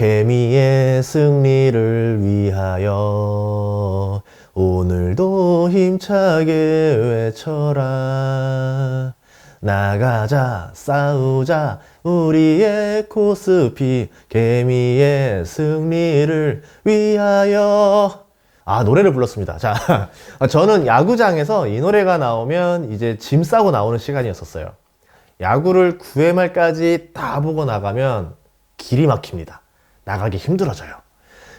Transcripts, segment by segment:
개미의 승리를 위하여 오늘도 힘차게 외쳐라. 나가자, 싸우자, 우리의 코스피, 개미의 승리를 위하여. 아, 노래를 불렀습니다. 자, 저는 야구장에서 이 노래가 나오면 이제 짐 싸고 나오는 시간이었었어요. 야구를 9회 말까지 다 보고 나가면 길이 막힙니다. 나가기 힘들어져요.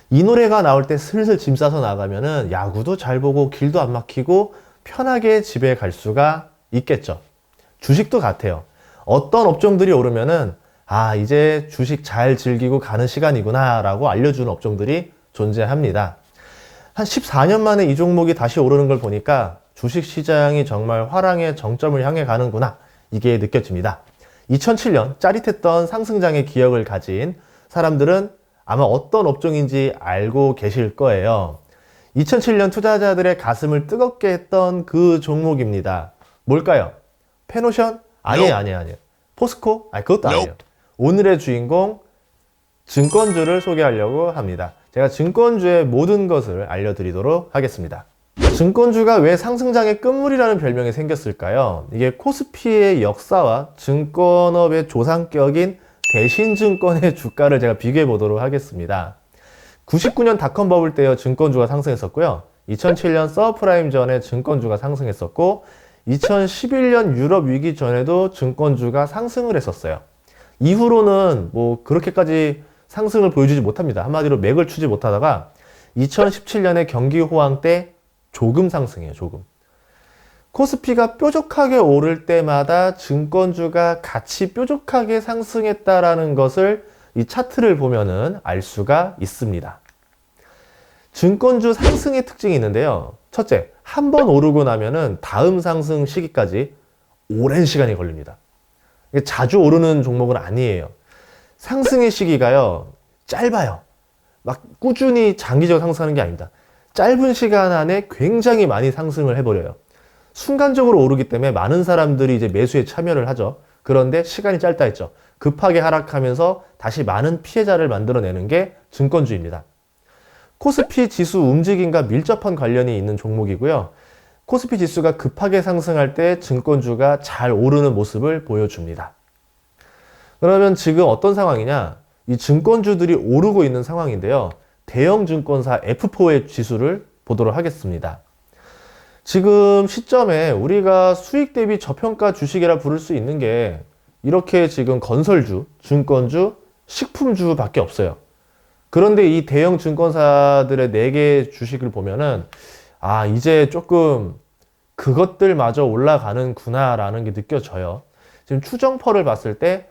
이 노래가 나올 때 슬슬 짐 싸서 나가면은 야구도 잘 보고 길도 안 막히고 편하게 집에 갈 수가 있겠죠. 주식도 같아요. 어떤 업종들이 오르면은 아, 이제 주식 잘 즐기고 가는 시간이구나 라고 알려주는 업종들이 존재합니다. 한 14년 만에 이 종목이 다시 오르는 걸 보니까 주식 시장이 정말 화랑의 정점을 향해 가는구나. 이게 느껴집니다. 2007년 짜릿했던 상승장의 기억을 가진 사람들은 아마 어떤 업종인지 알고 계실 거예요. 2007년 투자자들의 가슴을 뜨겁게 했던 그 종목입니다. 뭘까요? 페노션? 아니에요, 아니에요, 아니에요. 포스코? 아니, 그것도 아니에요. 오늘의 주인공, 증권주를 소개하려고 합니다. 제가 증권주의 모든 것을 알려드리도록 하겠습니다. 증권주가 왜 상승장의 끝물이라는 별명이 생겼을까요? 이게 코스피의 역사와 증권업의 조상격인 대신증권의 주가를 제가 비교해 보도록 하겠습니다. 99년 닷컴 버블 때여 증권주가 상승했었고요. 2007년 서프라임 전에 증권주가 상승했었고 2011년 유럽 위기 전에도 증권주가 상승을 했었어요. 이후로는 뭐 그렇게까지 상승을 보여주지 못합니다. 한마디로 맥을 추지 못하다가 2017년에 경기 호황 때 조금 상승해요, 조금. 코스피가 뾰족하게 오를 때마다 증권주가 같이 뾰족하게 상승했다라는 것을 이 차트를 보면은 알 수가 있습니다. 증권주 상승의 특징이 있는데요. 첫째, 한 번 오르고 나면은 다음 상승 시기까지 오랜 시간이 걸립니다. 자주 오르는 종목은 아니에요. 상승의 시기가요, 짧아요. 막 꾸준히 장기적으로 상승하는 게 아닙니다. 짧은 시간 안에 굉장히 많이 상승을 해버려요. 순간적으로 오르기 때문에 많은 사람들이 이제 매수에 참여를 하죠. 그런데 시간이 짧다 했죠. 급하게 하락하면서 다시 많은 피해자를 만들어내는 게 증권주입니다. 코스피 지수 움직임과 밀접한 관련이 있는 종목이고요. 코스피 지수가 급하게 상승할 때 증권주가 잘 오르는 모습을 보여줍니다. 그러면 지금 어떤 상황이냐? 이 증권주들이 오르고 있는 상황인데요. 대형 증권사 F4의 지수를 보도록 하겠습니다. 지금 시점에 우리가 수익 대비 저평가 주식이라 부를 수 있는 게 이렇게 지금 건설주, 증권주, 식품주 밖에 없어요. 그런데 이 대형 증권사들의 4개 주식을 보면은 아, 이제 조금 그것들마저 올라가는구나라는 게 느껴져요. 지금 추정퍼를 봤을 때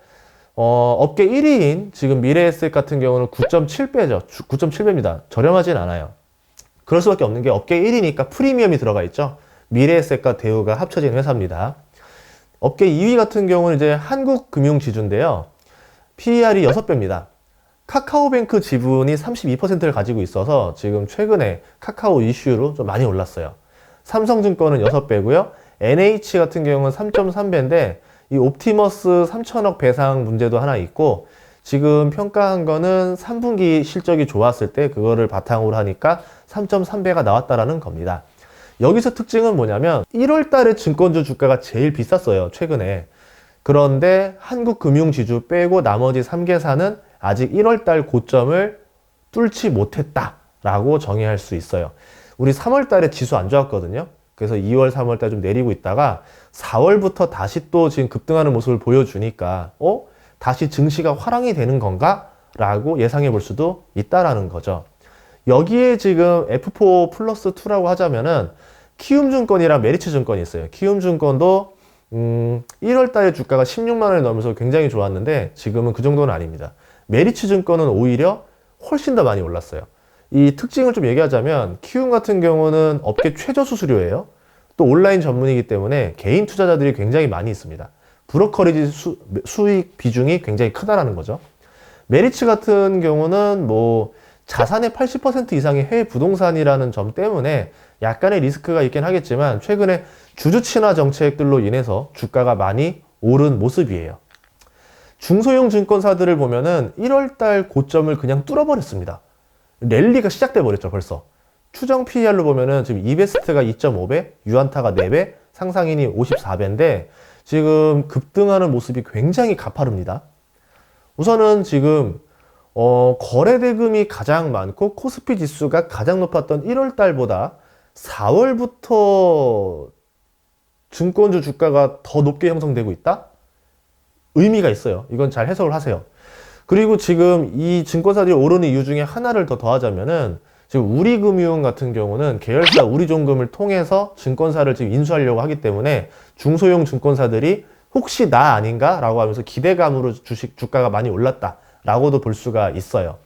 어, 업계 1위인 지금 미래에셋 같은 경우는 9.7배죠. 9.7배입니다. 저렴하진 않아요. 그럴 수밖에 없는 게 업계 1위니까 프리미엄이 들어가 있죠. 미래에셋과 대우가 합쳐진 회사입니다. 업계 2위 같은 경우는 이제 한국금융지주인데요. PER이 6배입니다. 카카오뱅크 지분이 32%를 가지고 있어서 지금 최근에 카카오 이슈로 좀 많이 올랐어요. 삼성증권은 6배고요. NH 같은 경우는 3.3배인데 이 옵티머스 3천억 배상 문제도 하나 있고 지금 평가한 거는 3분기 실적이 좋았을 때 그거를 바탕으로 하니까 3.3배가 나왔다라는 겁니다. 여기서 특징은 뭐냐면 1월 달에 증권주 주가가 제일 비쌌어요. 최근에. 그런데 한국금융지주 빼고 나머지 3개사는 아직 1월 달 고점을 뚫지 못했다라고 정의할 수 있어요. 우리 3월 달에 지수 안 좋았거든요. 그래서 2월, 3월 달 좀 내리고 있다가 4월부터 다시 또 지금 급등하는 모습을 보여주니까 어? 다시 증시가 화랑이 되는 건가? 라고 예상해 볼 수도 있다라는 거죠. 여기에 지금 F4 플러스 2라고 하자면은 키움증권이랑 메리츠증권이 있어요. 키움증권도 음, 1월 달에 주가가 16만 원을 넘으면서 굉장히 좋았는데 지금은 그 정도는 아닙니다. 메리츠증권은 오히려 훨씬 더 많이 올랐어요. 이 특징을 좀 얘기하자면 키움 같은 경우는 업계 최저 수수료예요. 또 온라인 전문이기 때문에 개인 투자자들이 굉장히 많이 있습니다. 브로커리지 수, 수익 비중이 굉장히 크다라는 거죠. 메리츠 같은 경우는 뭐 자산의 80% 이상이 해외 부동산이라는 점 때문에 약간의 리스크가 있긴 하겠지만 최근에 주주 친화 정책들로 인해서 주가가 많이 오른 모습이에요. 중소형 증권사들을 보면은 1월 달 고점을 그냥 뚫어버렸습니다. 랠리가 시작돼 버렸죠 벌써. 추정 PER로 보면은 지금 이베스트가 2.5배, 유안타가 4배, 상상인이 54배인데 지금 급등하는 모습이 굉장히 가파릅니다. 우선은 지금 어, 거래 대금이 가장 많고 코스피 지수가 가장 높았던 1월 달보다 4월부터 증권주 주가가 더 높게 형성되고 있다? 의미가 있어요. 이건 잘 해석을 하세요. 그리고 지금 이 증권사들이 오르는 이유 중에 하나를 더 더하자면은 지금 우리금융 같은 경우는 계열사 우리존금을 통해서 증권사를 지금 인수하려고 하기 때문에 중소형 증권사들이 혹시 나 아닌가라고 하면서 기대감으로 주식 주가가 많이 올랐다라고도 볼 수가 있어요.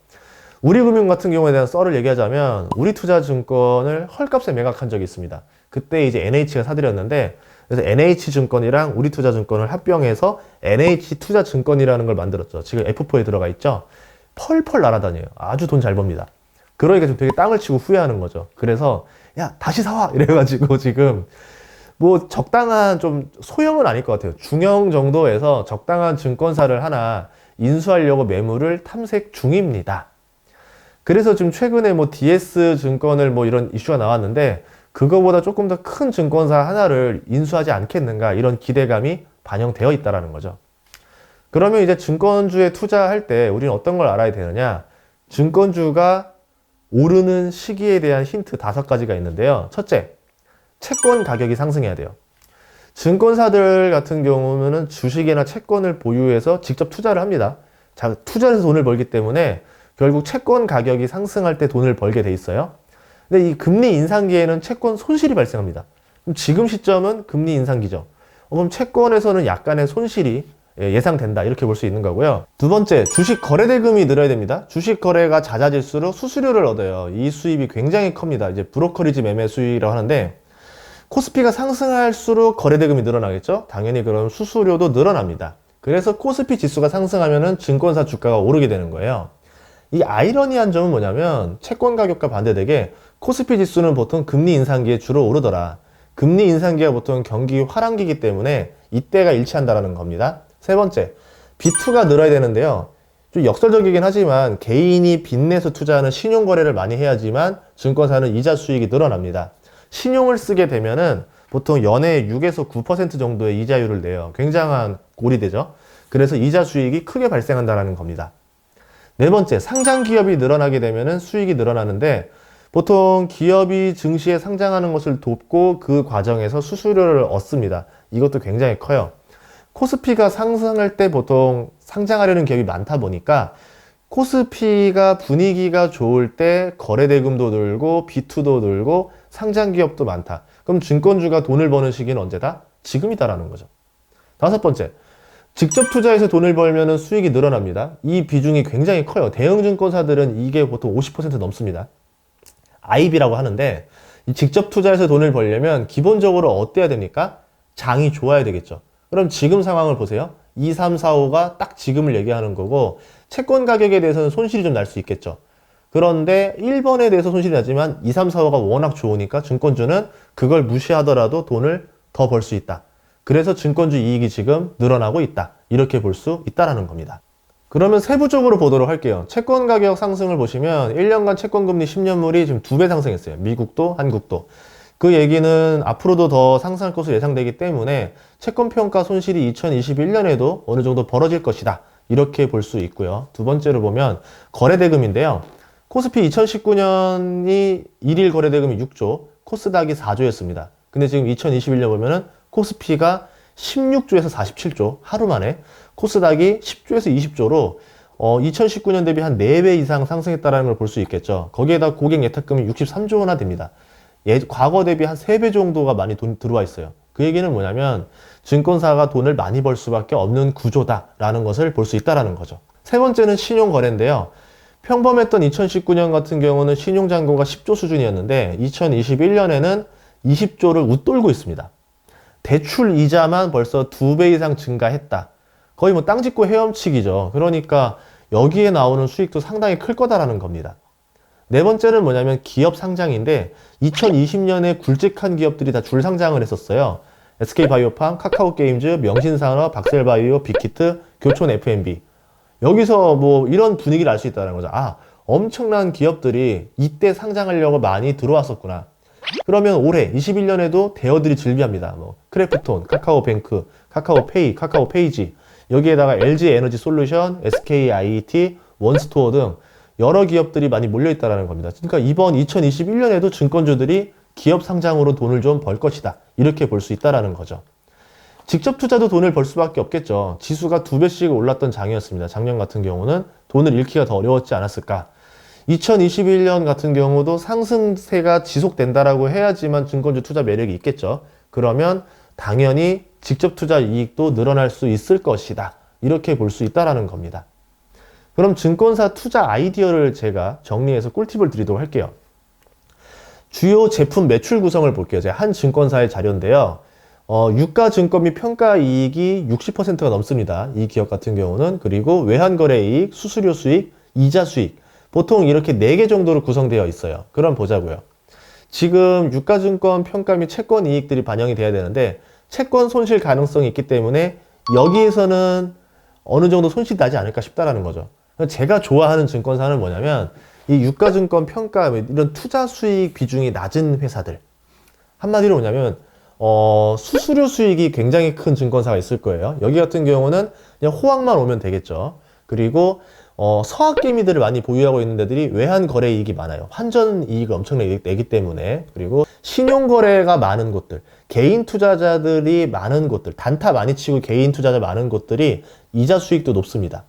우리금융 같은 경우에 대한 썰을 얘기하자면 우리 투자증권을 헐값에 매각한 적이 있습니다. 그때 이제 NH가 사들였는데 그래서 NH증권이랑 우리투자증권을 합병해서 NH투자증권이라는 걸 만들었죠. 지금 F4에 들어가 있죠. 펄펄 날아다녀요. 아주 돈 잘 법니다. 그러니까 좀 되게 땅을 치고 후회하는 거죠. 그래서 야 다시 사와 이래가지고 지금 뭐 적당한 좀 소형은 아닐 것 같아요. 중형 정도에서 적당한 증권사를 하나 인수하려고 매물을 탐색 중입니다. 그래서 지금 최근에 뭐 DS 증권을 뭐 이런 이슈가 나왔는데 그거보다 조금 더 큰 증권사 하나를 인수하지 않겠는가 이런 기대감이 반영되어 있다라는 거죠. 그러면 이제 증권주에 투자할 때 우리는 어떤 걸 알아야 되느냐? 증권주가 오르는 시기에 대한 힌트 다섯 가지가 있는데요. 첫째, 채권 가격이 상승해야 돼요. 증권사들 같은 경우는 주식이나 채권을 보유해서 직접 투자를 합니다. 자, 투자해서 돈을 벌기 때문에 결국 채권 가격이 상승할 때 돈을 벌게 돼 있어요. 근데 이 금리 인상기에는 채권 손실이 발생합니다. 그럼 지금 시점은 금리 인상기죠. 어, 그럼 채권에서는 약간의 손실이 예, 예상된다 이렇게 볼 수 있는 거고요. 두 번째, 주식 거래 대금이 늘어야 됩니다. 주식 거래가 잦아질수록 수수료를 얻어요. 이 수입이 굉장히 큽니다. 이제 브로커리지 매매 수익이라고 하는데 코스피가 상승할수록 거래 대금이 늘어나겠죠? 당연히 그럼 수수료도 늘어납니다. 그래서 코스피 지수가 상승하면은 증권사 주가가 오르게 되는 거예요. 이 아이러니한 점은 뭐냐면 채권 가격과 반대되게 코스피 지수는 보통 금리 인상기에 주로 오르더라. 금리 인상기가 보통 경기 화랑기이기 때문에 이때가 일치한다라는 겁니다. 세 번째, B2가 늘어야 되는데요. 좀 역설적이긴 하지만 개인이 빚내서 투자하는 신용 거래를 많이 해야지만 증권사는 이자 수익이 늘어납니다. 신용을 쓰게 되면은 보통 연에 6에서 9% 정도의 이자율을 내요. 굉장한 고리되죠. 그래서 이자 수익이 크게 발생한다는 겁니다. 네 번째, 상장 기업이 늘어나게 되면은 수익이 늘어나는데 보통 기업이 증시에 상장하는 것을 돕고 그 과정에서 수수료를 얻습니다. 이것도 굉장히 커요. 코스피가 상승할 때 보통 상장하려는 기업이 많다 보니까 코스피가 분위기가 좋을 때 거래 대금도 늘고 B2도 늘고 상장 기업도 많다. 그럼 증권주가 돈을 버는 시기는 언제다? 지금이다라는 거죠. 다섯 번째. 직접 투자해서 돈을 벌면 수익이 늘어납니다. 이 비중이 굉장히 커요. 대형 증권사들은 이게 보통 50% 넘습니다. IB라고 하는데 직접 투자해서 돈을 벌려면 기본적으로 어때야 됩니까? 장이 좋아야 되겠죠. 그럼 지금 상황을 보세요. 2, 3, 4, 5가 딱 지금을 얘기하는 거고 채권 가격에 대해서는 손실이 좀 날 수 있겠죠. 그런데 1번에 대해서 손실이 나지만 2, 3, 4, 5가 워낙 좋으니까 증권주는 그걸 무시하더라도 돈을 더 벌 수 있다. 그래서 증권주 이익이 지금 늘어나고 있다. 이렇게 볼 수 있다라는 겁니다. 그러면 세부 적으로 보도록 할게요. 채권 가격 상승을 보시면 1년간 채권 금리 10년물이 지금 두 배 상승했어요. 미국도 한국도. 그 얘기는 앞으로도 더 상승할 것으로 예상되기 때문에 채권 평가 손실이 2021년에도 어느 정도 벌어질 것이다. 이렇게 볼 수 있고요. 두 번째로 보면 거래 대금인데요. 코스피 2019년이 1일 거래 대금이 6조, 코스닥이 4조였습니다. 근데 지금 2021년 보면은 코스피가 16조에서 47조 하루 만에 코스닥이 10조에서 20조로 어, 2019년 대비 한 4배 이상 상승했다는 걸 볼 수 있겠죠. 거기에다 고객 예탁금이 63조 원나 됩니다. 예, 과거 대비 한 3배 정도가 많이 돈 들어와 있어요. 그 얘기는 뭐냐면 증권사가 돈을 많이 벌 수밖에 없는 구조다라는 것을 볼 수 있다라는 거죠. 세 번째는 신용 거래인데요. 평범했던 2019년 같은 경우는 신용 잔고가 10조 수준이었는데 2021년에는 20조를 웃돌고 있습니다. 대출 이자만 벌써 두 배 이상 증가했다. 거의 뭐 땅 짓고 헤엄치기죠. 그러니까 여기에 나오는 수익도 상당히 클 거다라는 겁니다. 네 번째는 뭐냐면 기업 상장인데 2020년에 굵직한 기업들이 다 줄 상장을 했었어요. SK바이오팜, 카카오게임즈, 명신산업, 박셀바이오, 빅히트, 교촌 F&B. 여기서 뭐 이런 분위기를 알 수 있다는 거죠. 아, 엄청난 기업들이 이때 상장하려고 많이 들어왔었구나. 그러면 올해 21년에도 대여들이 즐비합니다. 뭐 크래프톤, 카카오뱅크, 카카오페이, 카카오페이지 여기에다가 LG 에너지 솔루션, SK IET, 원스토어 등 여러 기업들이 많이 몰려 있다라는 겁니다. 그러니까 이번 2021년에도 증권주들이 기업 상장으로 돈을 좀 벌 것이다. 이렇게 볼 수 있다라는 거죠. 직접 투자도 돈을 벌 수밖에 없겠죠. 지수가 두 배씩 올랐던 장이었습니다. 작년 같은 경우는 돈을 잃기가 더 어려웠지 않았을까. 2021년 같은 경우도 상승세가 지속된다라고 해야지만 증권주 투자 매력이 있겠죠. 그러면 당연히 직접 투자 이익도 늘어날 수 있을 것이다. 이렇게 볼 수 있다라는 겁니다. 그럼 증권사 투자 아이디어를 제가 정리해서 꿀팁을 드리도록 할게요. 주요 제품 매출 구성을 볼게요. 제가 한 증권사의 자료인데요. 어, 유가 증권 및 평가 이익이 60%가 넘습니다. 이 기업 같은 경우는 그리고 외환 거래 이익, 수수료 수익, 이자 수익 보통 이렇게 4개 정도로 구성되어 있어요. 그럼 보자고요. 지금 유가 증권 평가 및 채권 이익들이 반영이 돼야 되는데 채권 손실 가능성이 있기 때문에 여기에서는 어느 정도 손실이 나지 않을까 싶다라는 거죠. 제가 좋아하는 증권사는 뭐냐면 이 유가증권 평가 이런 투자 수익 비중이 낮은 회사들 한마디로 뭐냐면 어, 수수료 수익이 굉장히 큰 증권사가 있을 거예요. 여기 같은 경우는 그냥 호황만 오면 되겠죠. 그리고 어, 서학개미들을 많이 보유하고 있는 데들이 외환 거래 이익이 많아요. 환전 이익을 엄청나게 내기 때문에 그리고 신용 거래가 많은 곳들, 개인 투자자들이 많은 곳들, 단타 많이 치고 개인 투자자 많은 곳들이 이자 수익도 높습니다.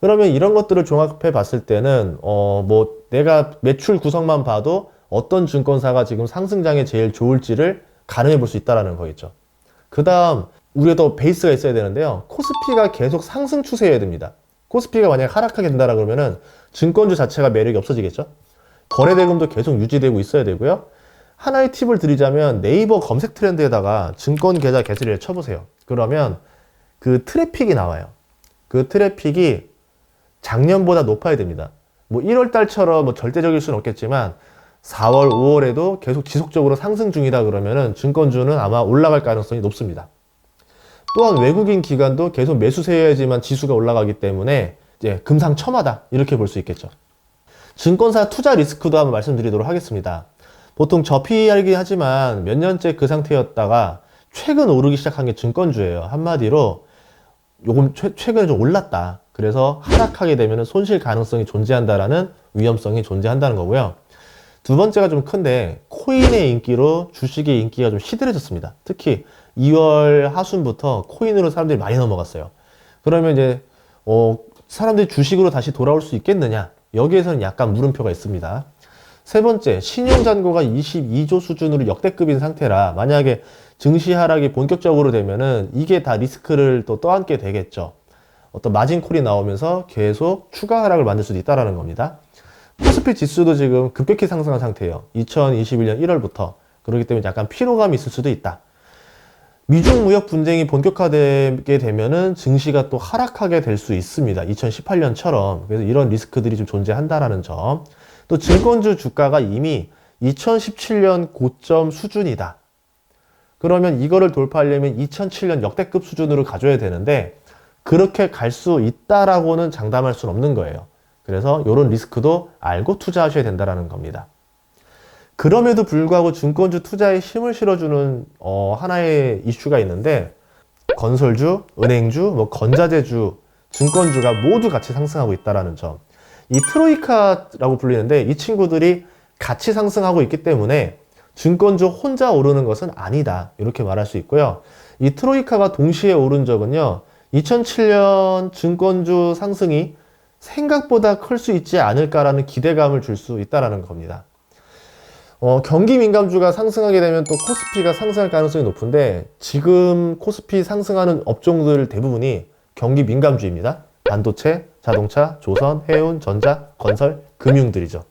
그러면 이런 것들을 종합해 봤을 때는 어 뭐 내가 매출 구성만 봐도 어떤 증권사가 지금 상승장에 제일 좋을지를 가늠해 볼 수 있다라는 거겠죠. 그 다음 우리가 베이스가 있어야 되는데요. 코스피가 계속 상승 추세여야 됩니다. 코스피가 만약 하락하게 된다라 그러면은 증권주 자체가 매력이 없어지겠죠. 거래 대금도 계속 유지되고 있어야 되고요. 하나의 팁을 드리자면 네이버 검색 트렌드에다가 증권 계좌 개설을 쳐보세요. 그러면 그 트래픽이 나와요. 그 트래픽이 작년보다 높아야 됩니다. 뭐 1월 달처럼 뭐 절대적일 수는 없겠지만 4월, 5월에도 계속 지속적으로 상승 중이다 그러면은 증권주는 아마 올라갈 가능성이 높습니다. 또한 외국인 기관도 계속 매수세여야지만 지수가 올라가기 때문에 이제 금상첨화다 이렇게 볼 수 있겠죠. 증권사 투자 리스크도 한번 말씀드리도록 하겠습니다. 보통 저피하긴 하지만 몇 년째 그 상태였다가 최근 오르기 시작한 게 증권주예요. 한마디로 요금 최, 최근에 좀 올랐다. 그래서 하락하게 되면 손실 가능성이 존재한다라는 위험성이 존재한다는 거고요. 두 번째가 좀 큰데 코인의 인기로 주식의 인기가 좀 시들해졌습니다. 특히 2월 하순부터 코인으로 사람들이 많이 넘어갔어요. 그러면 이제 어, 사람들이 주식으로 다시 돌아올 수 있겠느냐? 여기에서는 약간 물음표가 있습니다. 세 번째, 신용 잔고가 22조 수준으로 역대급인 상태라 만약에 증시 하락이 본격적으로 되면은 이게 다 리스크를 또 떠안게 되겠죠. 어떤 마진콜이 나오면서 계속 추가 하락을 만들 수도 있다라는 겁니다. 코스피 지수도 지금 급격히 상승한 상태예요. 2021년 1월부터. 그렇기 때문에 약간 피로감이 있을 수도 있다. 미중 무역 분쟁이 본격화되게 되면은 증시가 또 하락하게 될 수 있습니다. 2018년처럼. 그래서 이런 리스크들이 좀 존재한다라는 점. 또 증권주 주가가 이미 2017년 고점 수준이다. 그러면 이거를 돌파하려면 2007년 역대급 수준으로 가져야 되는데 그렇게 갈 수 있다라고는 장담할 수는 없는 거예요. 그래서 이런 리스크도 알고 투자하셔야 된다는 겁니다. 그럼에도 불구하고 증권주 투자에 힘을 실어주는 어, 하나의 이슈가 있는데 건설주, 은행주, 뭐 건자재주, 증권주가 모두 같이 상승하고 있다는 점. 이 트로이카라고 불리는데 이 친구들이 같이 상승하고 있기 때문에 증권주 혼자 오르는 것은 아니다. 이렇게 말할 수 있고요. 이 트로이카가 동시에 오른 적은요. 2007년 증권주 상승이 생각보다 클 수 있지 않을까라는 기대감을 줄 수 있다라는 겁니다. 어, 경기 민감주가 상승하게 되면 또 코스피가 상승할 가능성이 높은데 지금 코스피 상승하는 업종들 대부분이 경기 민감주입니다. 반도체, 자동차, 조선, 해운, 전자, 건설, 금융들이죠.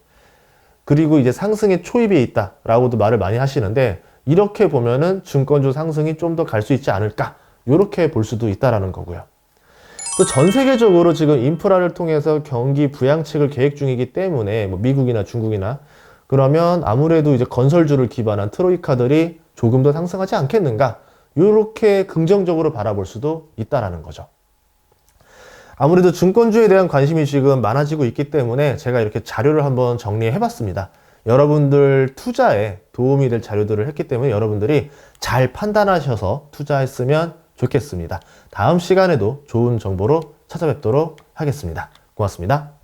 그리고 이제 상승의 초입에 있다라고도 말을 많이 하시는데 이렇게 보면은 증권주 상승이 좀 더 갈 수 있지 않을까 이렇게 볼 수도 있다라는 거고요. 또 전 세계적으로 지금 인프라를 통해서 경기 부양책을 계획 중이기 때문에 뭐 미국이나 중국이나 그러면 아무래도 이제 건설주를 기반한 트로이카들이 조금 더 상승하지 않겠는가 이렇게 긍정적으로 바라볼 수도 있다라는 거죠. 아무래도 증권주에 대한 관심이 지금 많아지고 있기 때문에 제가 이렇게 자료를 한번 정리해 봤습니다. 여러분들 투자에 도움이 될 자료들을 했기 때문에 여러분들이 잘 판단하셔서 투자했으면 좋겠습니다. 다음 시간에도 좋은 정보로 찾아뵙도록 하겠습니다. 고맙습니다.